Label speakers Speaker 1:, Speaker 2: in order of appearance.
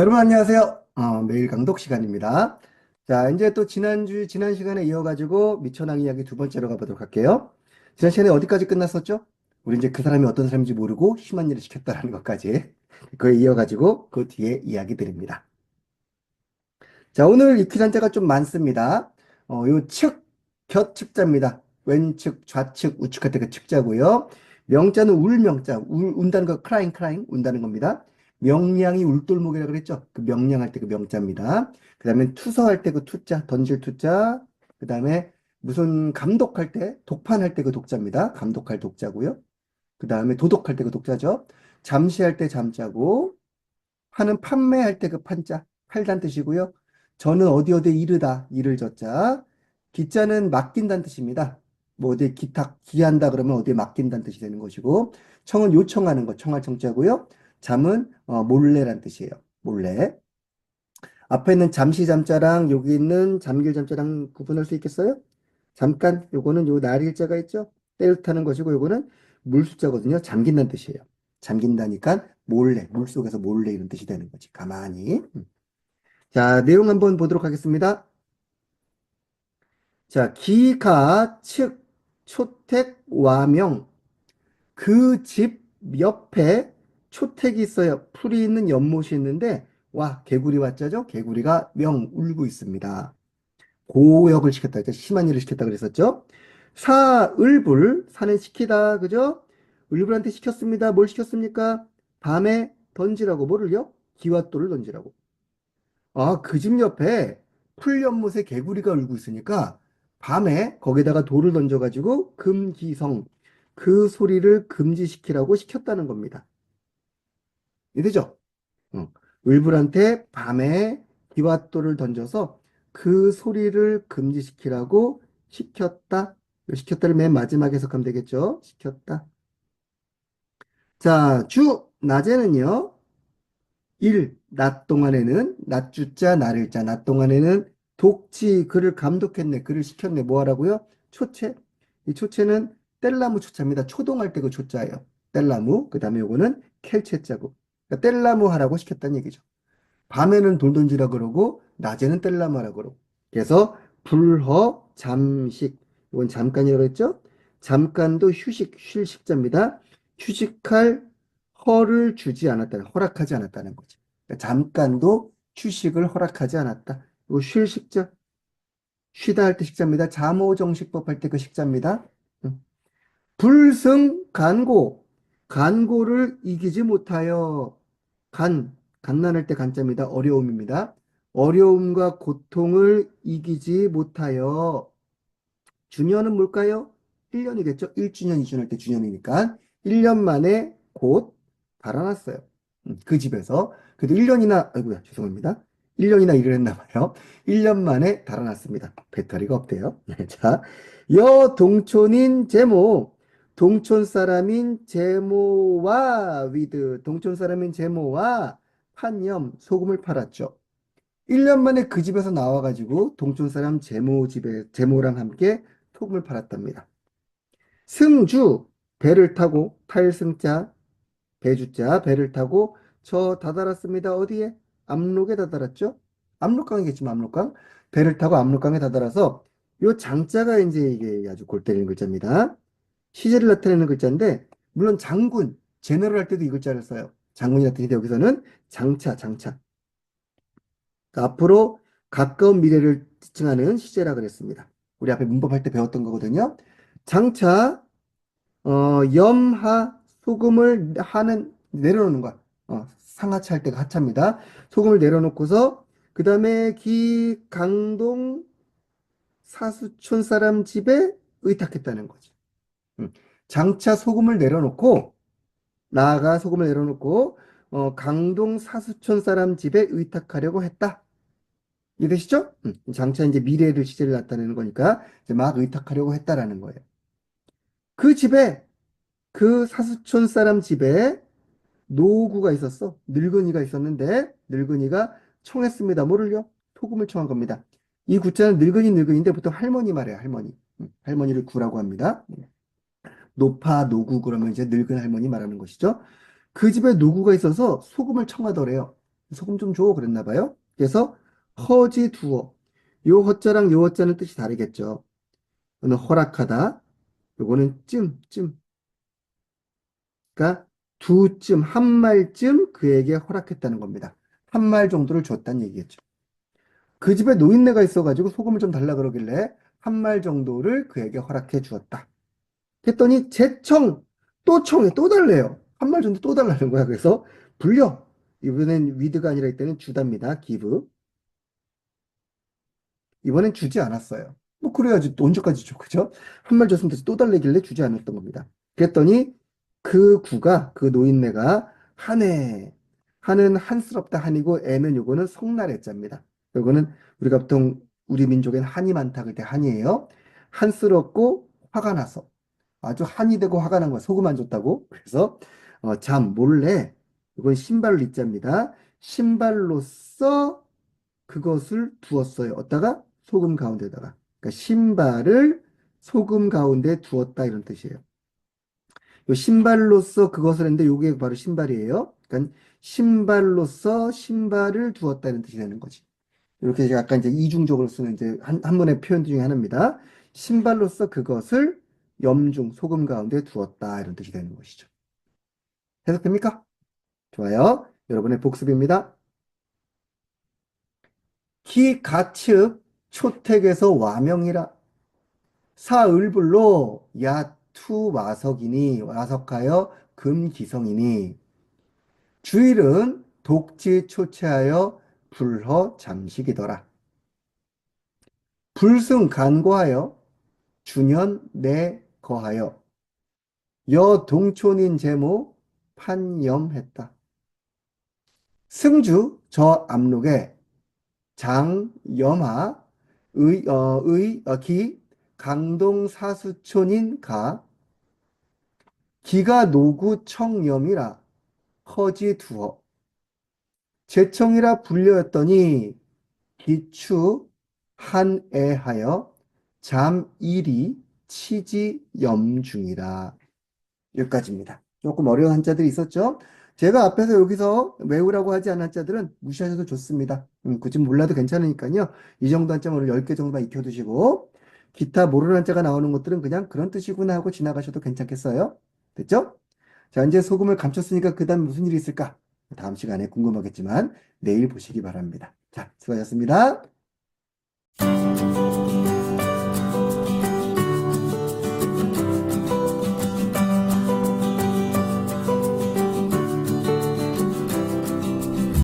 Speaker 1: 여러분 안녕하세요. 어, 매일 강독 시간입니다. 자, 이제 또 지난주, 지난 시간에 이어가지고 미천왕 이야기 두 번째로 가보도록 할게요. 지난 시간에 어디까지 끝났었죠? 우리 이제 그 사람이 어떤 사람인지 모르고 심한 일을 시켰다라는 것까지. 그에 이어가지고 그 뒤에 이야기 드립니다. 자, 오늘 익히 한자가 좀 많습니다. 어, 요 측, 곁 측자입니다. 왼측, 좌측, 우측할 때그 측자고요. 명자는 울 명자, 울, 운다는 거, 크라잉, 크라잉, 운다는 겁니다. 명량이 울돌목이라 그랬죠? 그 명량할 때 그 명자입니다. 그 다음에 투서할 때 그 투자, 던질 투자. 그 다음에 무슨 감독할 때, 독판할 때 그 독자입니다. 감독할 독자고요. 그 다음에 도독할 때 그 독자죠. 잠시할 때 잠자고, 파는 판매할 때 그 판자, 팔단 뜻이고요. 저는 어디 어디 이르다, 이를 졌자. 기자는 맡긴다는 뜻입니다. 뭐 어디에 기탁, 기한다 그러면 어디에 맡긴다는 뜻이 되는 것이고, 청은 요청하는 것, 청할 청자고요. 잠은 어, 몰래란 뜻이에요. 몰래. 앞에 있는 잠시 잠자랑 여기 있는 잠길 잠자랑 구분할 수 있겠어요? 잠깐 요거는 요 날일자가 있죠? 때를 타는 것이고 요거는 물숫자거든요. 잠긴다는 뜻이에요. 잠긴다니까 몰래 물속에서 몰래 이런 뜻이 되는 거지. 가만히. 음. 자, 내용 한번 보도록 하겠습니다. 자, 기가 측 초택 와명 그 집 옆에 초택이 있어요. 풀이 있는 연못이 있는데 와 개구리 왔자죠. 개구리가 명 울고 있습니다. 고역을 시켰다. 심한 일을 시켰다 그랬었죠. 사 을불 사는 시키다 그죠? 을불한테 시켰습니다. 뭘 시켰습니까? 밤에 던지라고 뭐를요? 기와돌을 던지라고. 아, 그 집 옆에 풀 연못에 개구리가 울고 있으니까 밤에 거기다가 돌을 던져가지고 금기성 그 소리를 금지시키라고 시켰다는 겁니다. 이되죠? 어. 을불한테 밤에 기와돌을 던져서 그 소리를 금지시키라고 시켰다. 시켰다를 맨 마지막에 해석하면 되겠죠? 시켰다. 자, 주, 낮에는요, 일, 낮 동안에는, 낮주자, 날일자, 낮 동안에는 독지, 그를 감독했네, 그를 시켰네, 뭐 하라고요? 초체. 이 초체는 뗄나무 초자입니다. 초동할 때 그 초자예요. 뗄나무. 그 다음에 요거는 켈체자고. 그러니까 뗄나무 하라고 시켰다는 얘기죠. 밤에는 돌 던지라 그러고 낮에는 뗄나무 하라 그러고. 그래서 불허 잠식 이건 잠깐이라고 했죠? 잠깐도 휴식 쉴 식자입니다. 휴식할 허를 주지 않았다는 허락하지 않았다는 거죠. 그러니까 잠깐도 휴식을 허락하지 않았다. 이거 쉴 식자 쉬다 할 때 식자입니다. 잠오정식법 할 때 그 식자입니다. 불승 간고 간고를 이기지 못하여 간, 간난할 때 간자입니다. 어려움입니다. 어려움과 고통을 이기지 못하여 주년은 뭘까요? 1년이겠죠? 1주년, 2주년 할 때 주년이니까 1년 만에 곧 달아났어요. 음, 그 집에서. 그래도 1년이나, 아이고야, 죄송합니다. 1년이나 일을 했나 봐요. 1년 만에 달아났습니다. 배터리가 없대요. 자, 여 동촌인 제모. 동촌 사람인 제모와 위드, 동촌 사람인 제모와 판염, 소금을 팔았죠. 1년 만에 그 집에서 나와가지고 동촌 사람 제모 집에, 제모랑 함께 소금을 팔았답니다. 승주, 배를 타고, 탈승자, 배주자, 배를 타고 저 다다랐습니다. 어디에? 압록에 다다랐죠? 압록강이겠지만 압록강. 배를 타고 압록강에 다다라서 요 장자가 이제 이게 아주 골 때리는 글자입니다. 시제를 나타내는 글자인데 물론 장군, 제너럴 할 때도 이 글자를 써요. 장군이 나타내는데 여기서는 장차, 장차. 그러니까 앞으로 가까운 미래를 지칭하는 시제라 그랬습니다. 우리 앞에 문법 할 때 배웠던 거거든요. 장차 어, 염하 소금을 하는 내려놓는 거. 어, 상하차 할 때가 하차입니다. 소금을 내려놓고서 그 다음에 기 강동 사수촌 사람 집에 의탁했다는 거죠. 장차 소금을 내려놓고 나아가 소금을 내려놓고 어, 강동 사수촌 사람 집에 의탁하려고 했다. 이해되시죠? 장차 이제 미래를 시제를 나타내는 거니까 이제 막 의탁하려고 했다라는 거예요. 그 집에 그 사수촌 사람 집에 노구가 있었어. 늙은이가 있었는데 늙은이가 청했습니다. 뭐를요? 소금을 청한 겁니다. 이 구자는 늙은이 늙은인데 보통 할머니 말이에요. 할머니. 할머니를 구라고 합니다. 노파, 노구 그러면 이제 늙은 할머니 말하는 것이죠. 그 집에 노구가 있어서 소금을 청하더래요. 소금 좀 줘. 그랬나 봐요. 그래서 허지 두어. 요 허자랑 요 허자는 뜻이 다르겠죠. 이거는 허락하다. 요거는 쯤, 쯤. 그러니까 두 쯤, 한 말쯤 그에게 허락했다는 겁니다. 한 말 정도를 줬다는 얘기겠죠. 그 집에 노인네가 있어가지고 소금을 좀 달라 그러길래 한 말 정도를 그에게 허락해 주었다. 했더니 재청, 또 청해, 또 달래요. 한말 정도 또 달라는 거야. 그래서 불려. 이번엔 위드가 아니라 이때는 주답니다. give. 이번엔 주지 않았어요. 뭐 그래야지 또 언제까지 줘, 그죠? 한 말 줬으면 또 달래길래 주지 않았던 겁니다. 그랬더니 그 구가, 그 노인네가 한해, 한은 한스럽다 한이고 애는 요거는 성날의 자입니다. 요거는 우리가 보통 우리 민족엔 한이 많다 그럴 때 한이에요. 한스럽고 화가 나서 아주 한이 되고 화가 난 거야. 소금 안 줬다고. 그래서 어, 잠 몰래 이건 신발을 입자입니다. 신발로써 그것을 두었어요. 어디다가? 소금 가운데다가. 그러니까 신발을 소금 가운데 두었다 이런 뜻이에요. 요 신발로써 그것을 했는데 요게 바로 신발이에요. 그러니까 신발로써 신발을 두었다 이런 뜻이 되는 거지. 이렇게 약간 이제 이중적으로 쓰는 이제 한, 한 번의 표현 중에 하나입니다. 신발로써 그것을 염중, 소금 가운데 두었다 이런 뜻이 되는 것이죠. 해석됩니까? 좋아요. 여러분의 복습입니다. 기 가츠 초택에서 와명이라 사을불로 야투 와석이니 와석하여 금기성이니 주일은 독지 초체하여 불허 잠식이더라. 불승 간고하여 주년 내 거하여 여 동촌인 제모 판염했다. 승주 저 압록에 장염하 의, 어, 의, 어, 기 강동 사수촌인 가 기가 노구 청염이라 허지 두어 제청이라 불려였더니 기추 한애하여 잠일이 치지 염중이라 여기까지입니다. 조금 어려운 한자들이 있었죠? 제가 앞에서 여기서 외우라고 하지 않은 한자들은 무시하셔도 좋습니다. 음, 굳이 몰라도 괜찮으니까요. 이 정도 한자만 10개 정도만 익혀두시고 기타 모르는 한자가 나오는 것들은 그냥 그런 뜻이구나 하고 지나가셔도 괜찮겠어요? 됐죠? 자, 이제 소금을 감췄으니까 그 다음 무슨 일이 있을까? 다음 시간에 궁금하겠지만 내일 보시기 바랍니다. 자, 수고하셨습니다.